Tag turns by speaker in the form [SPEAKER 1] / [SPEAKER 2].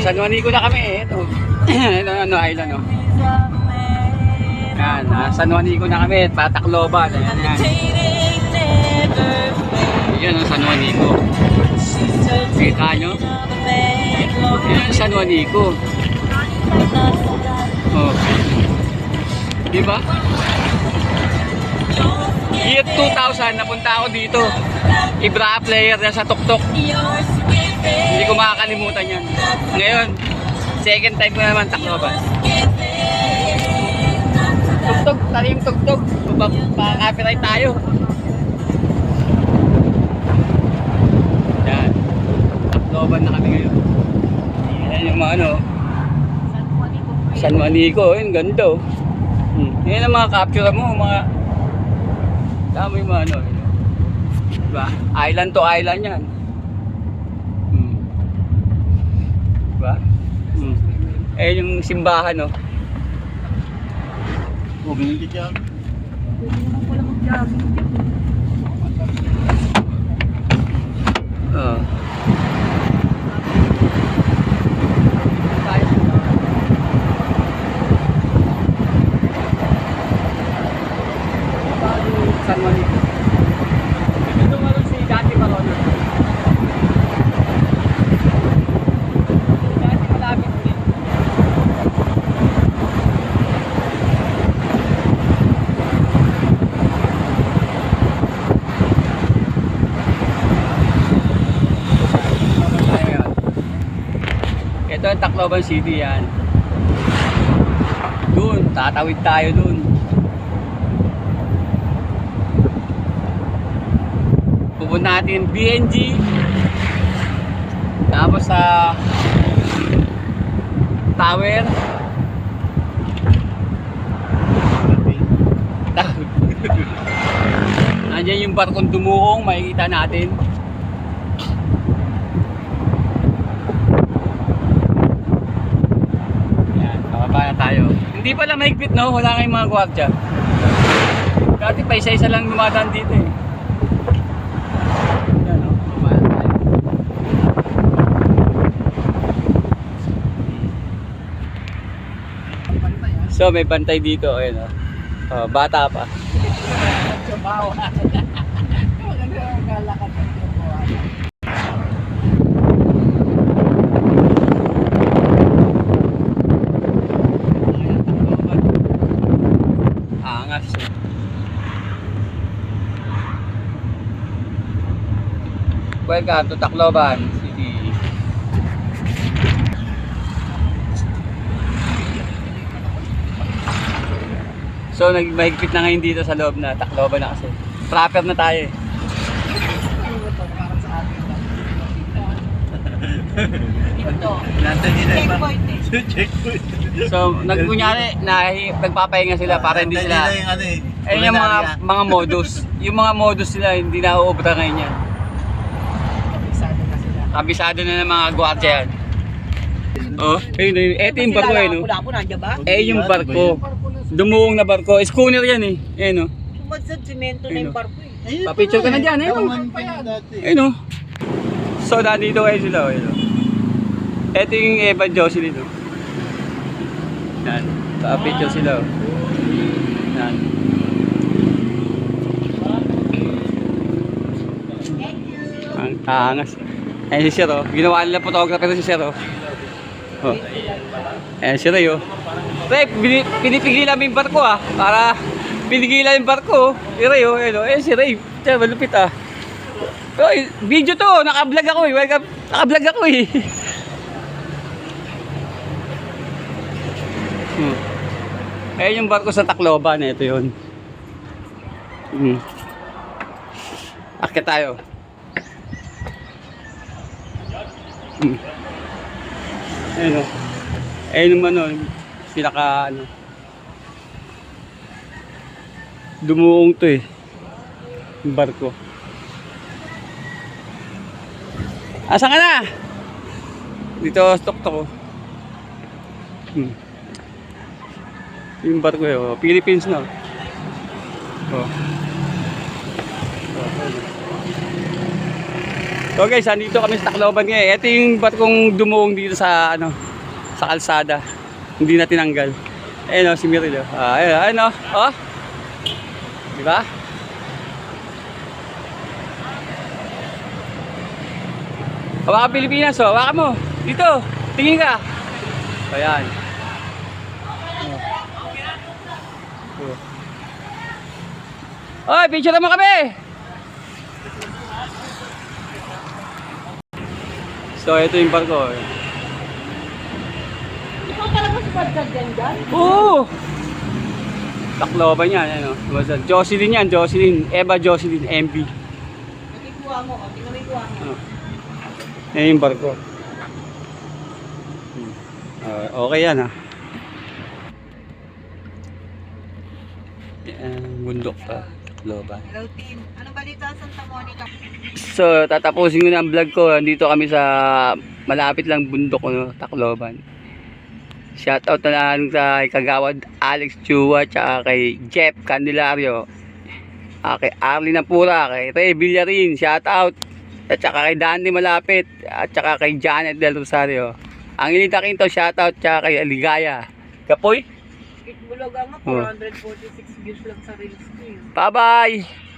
[SPEAKER 1] San Juanico na kami eh. Ito. Ito ano, island oh. Yan, ah, San Juanico na kami. Patacloban. Ayan, yan. Yan ang San Juanico. Kita nyo? Yan ang San Juanico. Oh. Di ba? Year 2000, napunta ako dito. Ibra player na sa tuktok. Hindi ko makakalimutan yan. Ngayon, second time ko naman Tacloban. Tugtog, talim tugtog. Pa-copyright tayo. Yan. Tacloban na kami ngayon. Yan yung mga ano. San Juanico, yun, ganda oh. Hmm. Yan ang mga capture mo, mga dami yung mga ano. Diba? Island to island yan. Diba? Hmm. Eh yung simbahan no.
[SPEAKER 2] Oh, binili ka.
[SPEAKER 1] Oo. San Juanito. Dito meron si Dati Marono. Dati malapit din. Ayun. Ito ang Tacloban City yan. Doon, tatawid tayo doon. Pupunta natin BNG. Tapos sa Tower. Nandiyan yung barkong dumuong, makikita natin. Yan, bababa na tayo. Hindi pala mahigpit no, wala kayong mga gwardiya. Dati pa isa-isa lang dumadaan dito eh. No. So may bantay dito, ayun oh. Oh, bata pa. Angas. Welcome to Tacloban City. So nagmahigpit na ngayon dito sa loob na Tacloban na kasi. Proper na tayo eh.
[SPEAKER 2] Nandun nila yung
[SPEAKER 3] Checkpoint eh.
[SPEAKER 2] Sa checkpoint.
[SPEAKER 1] So nagkunyari na nagpapahinga sila para hindi
[SPEAKER 2] Nandun
[SPEAKER 1] sila
[SPEAKER 2] nila yung ano eh.
[SPEAKER 1] Eh yung mga mga modus. Yung mga modus nila hindi na uubra ngayon yan. Kabisado na ng mga gwardiya yan. Oh, ayun, ayun. Eto yung barko eh, no?
[SPEAKER 3] Nandiyan ba?
[SPEAKER 1] Eh, yung barko. Dumuong na barko. Schooner yan eh. Eh, no?
[SPEAKER 3] Sumadsad semento na
[SPEAKER 1] Ayun,
[SPEAKER 3] yung barko eh.
[SPEAKER 2] Ayun
[SPEAKER 1] Papicture ka na dyan, ayun.
[SPEAKER 2] Ewan pa yan dati.
[SPEAKER 1] Eh, no? So, nandito kayo sila, oh, yun. Oh. Ito yung Evan Jocelyn, no? Yan. Pa-picture sila, oh. Yan. Ang angas. Ayan si Sir, oh. Ginawa nila photographer si Sir, oh. Oh. Ayan si Ray, oh. Ray, pinipigilan mo yung barko, ah. Para pinigilan yung barko, oh. Si Ray, oh. Ayan, oh. Si Ray. Tiyan, malupit, ah. Oy, video to, naka-vlog ako eh. Welcome, naka-vlog ako eh. Ayun yung barko sa Tacloban, ito yun. Hmm. Akit tayo. Hmm. Ayun o. Ayun naman o, pinaka ano. Dumuong to eh. Yung barko. Asa ka na? Dito, stok to. Hmm. Yung barko eh, oh. Philippines na. Oh. Oh. So guys, andito kami sa Tacloban ngayon. Ito yung barkong dumuong dito sa ano sa kalsada. Hindi na tinanggal. Ayun o, si Miril. oh. Ah, ayun, ayun o. Oh. Di ba? Hawakan Pilipinas o. Hawakan mo. Dito. Tingin ka. Ayan. Oh. Oy, picture mo kami. So, ito yung barko.
[SPEAKER 3] Ikaw talaga si Badgad yan dyan?
[SPEAKER 1] Oo! Tacloban yan, ano. Basta Jocelyn yan, Jocelyn. Eva Jocelyn, MB.
[SPEAKER 3] Nakikuha mo, o. Tingnan mo yung kuha mo.
[SPEAKER 1] Oh. Yan yung barko. Hmm. Ah, okay yan, ha. Yan, bundok pa. Tacloban.
[SPEAKER 3] Hello, team. Anong balita sa Santa Monica?
[SPEAKER 1] So, tatapusin ko na ang vlog ko. Andito kami sa malapit lang bundok, no, Tacloban. Shoutout na lang sa kagawad Alex Chua, tsaka kay Jeff Candelario, ah, kay Arlene Napura, kay Ray Villarin, shoutout. At saka kay Danny Malapit, at saka kay Janet Del Rosario. Ang Inita Quinto, shoutout, tsaka kay Aligaya. Kapoy,
[SPEAKER 3] Kitbulog nga,
[SPEAKER 1] Oh.
[SPEAKER 3] 446 views lang sa reels ko yun.
[SPEAKER 1] bye-bye!